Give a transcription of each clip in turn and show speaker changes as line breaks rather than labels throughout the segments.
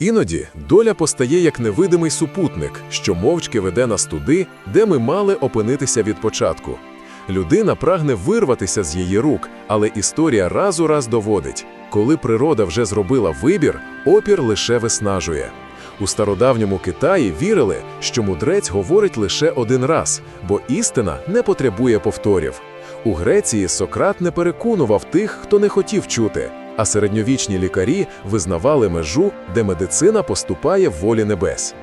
Іноді доля постає як невидимий супутник, що мовчки веде нас туди, де ми мали опинитися від початку. Людина прагне вирватися з її рук, але історія раз у раз доводить, коли природа вже зробила вибір, опір лише виснажує. У стародавньому Китаї вірили, що мудрець говорить лише один раз, бо істина не потребує повторів. У Греції Сократ не переконував тих, хто не хотів чути, а середньовічні лікарі визнавали межу, де медицина поступає в волі небес.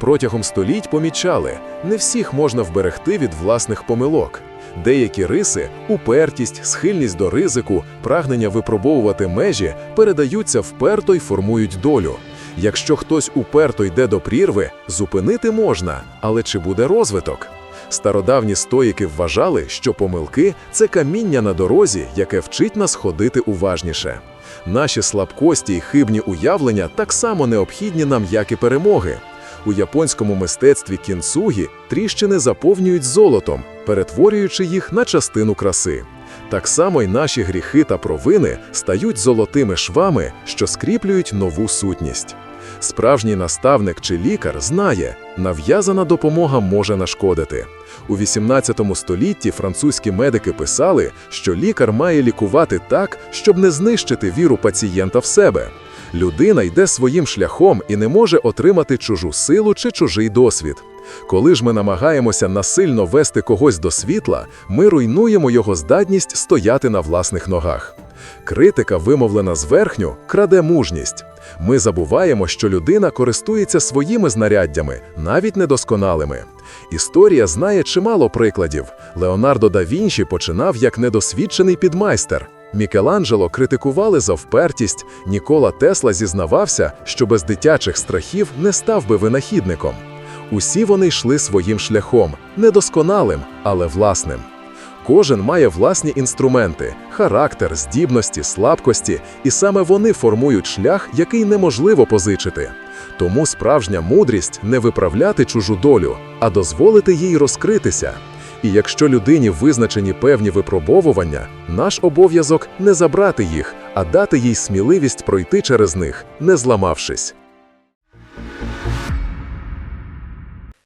Протягом століть помічали, не всіх можна вберегти від власних помилок. Деякі риси, упертість, схильність до ризику, прагнення випробовувати межі передаються вперто й формують долю. Якщо хтось уперто йде до прірви, зупинити можна, але чи буде розвиток? Стародавні стоїки вважали, що помилки це каміння на дорозі, яке вчить нас ходити уважніше. Наші слабкості й хибні уявлення так само необхідні нам, як і перемоги. У японському мистецтві кінцугі тріщини заповнюють золотом, перетворюючи їх на частину краси. Так само й наші гріхи та провини стають золотими швами, що скріплюють нову сутність. Справжній наставник чи лікар знає, нав'язана допомога може нашкодити. У 18 столітті французькі медики писали, що лікар має лікувати так, щоб не знищити віру пацієнта в себе. Людина йде своїм шляхом і не може отримати чужу силу чи чужий досвід. Коли ж ми намагаємося насильно вести когось до світла, ми руйнуємо його здатність стояти на власних ногах. Критика, вимовлена зверхню, краде мужність. Ми забуваємо, що людина користується своїми знаряддями, навіть недосконалими. Історія знає чимало прикладів. Леонардо да Вінчі починав як недосвідчений підмайстер. Мікеланджело критикували за впертість, Нікола Тесла зізнавався, що без дитячих страхів не став би винахідником. Усі вони йшли своїм шляхом, недосконалим, але власним. Кожен має власні інструменти, характер, здібності, слабкості, і саме вони формують шлях, який неможливо позичити. Тому справжня мудрість не виправляти чужу долю, а дозволити їй розкритися. І якщо людині визначені певні випробовування, наш обов'язок не забрати їх, а дати їй сміливість пройти через них, не зламавшись.